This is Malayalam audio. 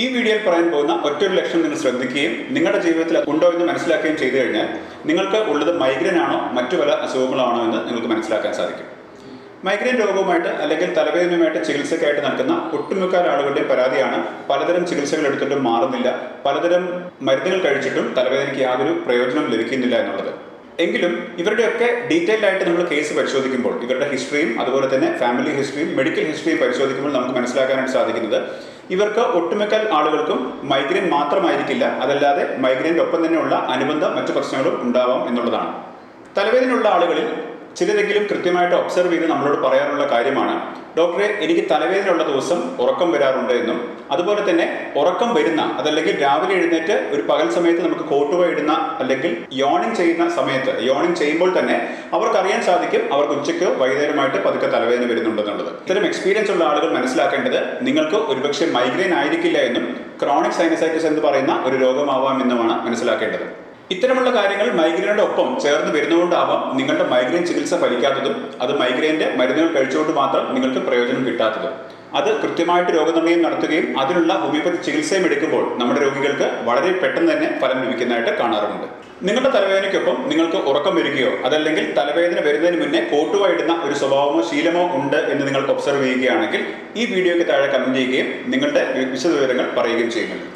ഈ വീഡിയോയിൽ പറയാൻ പോകുന്ന ഒറ്റൊരു ലക്ഷ്യം നിങ്ങൾ ശ്രദ്ധിക്കുകയും നിങ്ങളുടെ ജീവിതത്തിൽ ഉണ്ടോ എന്ന് മനസ്സിലാക്കുകയും ചെയ്തു കഴിഞ്ഞാൽ നിങ്ങൾക്ക് ഉള്ളത് മൈഗ്രെയിൻ ആണോ മറ്റു പല അസുഖങ്ങളാണോ എന്ന് നിങ്ങൾക്ക് മനസ്സിലാക്കാൻ സാധിക്കും. മൈഗ്രെയിൻ രോഗവുമായിട്ട് അല്ലെങ്കിൽ തലവേദനയുമായിട്ട് ചികിത്സയ്ക്കായിട്ട് നടക്കുന്ന ഒട്ടുമിക്ക ആളുകളുടെയും പരാതിയാണ് പലതരം ചികിത്സകൾ എടുത്തിട്ടും മാറുന്നില്ല. പലതരം മരുന്നുകൾ കഴിച്ചിട്ടും തലവേദനയ്ക്ക് യാതൊരു പ്രയോജനം ലഭിക്കുന്നില്ല എന്നുള്ളത്. എങ്കിലും ഇവരുടെയൊക്കെ ഡീറ്റെയിൽഡ് ആയിട്ട് നമ്മൾ കേസ് പരിശോധിക്കുമ്പോൾ ഇവരുടെ ഹിസ്റ്ററിയും അതുപോലെ തന്നെ ഫാമിലി ഹിസ്റ്ററിയും മെഡിക്കൽ ഹിസ്റ്ററിയും പരിശോധിക്കുമ്പോൾ നമുക്ക് മനസ്സിലാക്കാനായിട്ട് സാധിക്കുന്നത് ഇവർക്ക് ഒട്ടുമിക്ക ആളുകൾക്കും മൈഗ്രെയിൻ മാത്രമായിരിക്കില്ല. അതല്ലാതെ മൈഗ്രെയിന്റെ ഒപ്പം തന്നെയുള്ള അനുബന്ധ മറ്റു പ്രശ്നങ്ങളും ഉണ്ടാവാം എന്നുള്ളതാണ്. തലവേദനയുള്ള ആളുകളിൽ ചിലരെങ്കിലും കൃത്യമായിട്ട് ഒബ്സർവ് ചെയ്ത് നമ്മളോട് പറയാനുള്ള കാര്യമാണ്. ഡോക്ടറെ എനിക്ക് തലവേദനയുള്ള ദിവസം ഉറക്കം വരാറുണ്ട് എന്നും അതുപോലെ തന്നെ ഉറക്കം വരുന്ന അതല്ലെങ്കിൽ രാവിലെ എഴുന്നേറ്റ് ഒരു പകൽ സമയത്ത് നമുക്ക് കോട്ടുവ ഇടുന്ന അല്ലെങ്കിൽ യോണിങ് ചെയ്യുന്ന സമയത്ത് യോണിങ് ചെയ്യുമ്പോൾ തന്നെ അവർക്ക് അറിയാൻ സാധിക്കും അവർക്ക് ഉച്ചയ്ക്ക് വൈകുന്നേരമായിട്ട് പതുക്കെ തലവേദന വരുന്നുണ്ടെന്നുള്ളത്. ഇത്തരം എക്സ്പീരിയൻസ് ഉള്ള ആളുകൾ മനസ്സിലാക്കേണ്ടത് നിങ്ങൾക്ക് ഒരുപക്ഷെ മൈഗ്രെയിൻ ആയിരിക്കില്ല എന്നും ക്രോണിക് സൈനസൈറ്റിസ് എന്ന് പറയുന്ന ഒരു രോഗമാവാം എന്നുമാണ് മനസ്സിലാക്കേണ്ടത്. ഇത്തരമുള്ള കാര്യങ്ങൾ മൈഗ്രെയിനോട് ഒപ്പം ചേർന്ന് വരുന്നതുകൊണ്ടാവാം നിങ്ങളുടെ മൈഗ്രെയിൻ ചികിത്സ ഫലിക്കാത്തതും അത് മൈഗ്രെയിന്റെ മരുന്നുകൾ കഴിച്ചുകൊണ്ട് മാത്രം നിങ്ങൾക്ക് പ്രയോജനം കിട്ടാത്തതും. അത് കൃത്യമായിട്ട് രോഗനിർണയം നടത്തുകയും അതിനുള്ള ഹോമിയോപ്പതി ചികിത്സയും എടുക്കുമ്പോൾ നമ്മുടെ രോഗികൾക്ക് വളരെ പെട്ടെന്ന് തന്നെ ഫലം ലഭിക്കുന്നതായിട്ട് കാണാറുണ്ട് നിങ്ങളുടെ തലവേദനയ്ക്കൊപ്പം നിങ്ങൾക്ക് ഉറക്കം വരികയോ അതല്ലെങ്കിൽ തലവേദന വരുന്നതിന് മുന്നേ കോട്ടുവായിടുന്ന ഒരു സ്വഭാവമോ ശീലമോ ഉണ്ട് എന്ന് നിങ്ങൾ ഒബ്സർവ് ചെയ്യുകയാണെങ്കിൽ ഈ വീഡിയോയ്ക്ക് താഴെ കമന്റ് ചെയ്യുകയും നിങ്ങളുടെ വിശദവിവരങ്ങൾ പറയുകയും ചെയ്യുന്നുണ്ട്.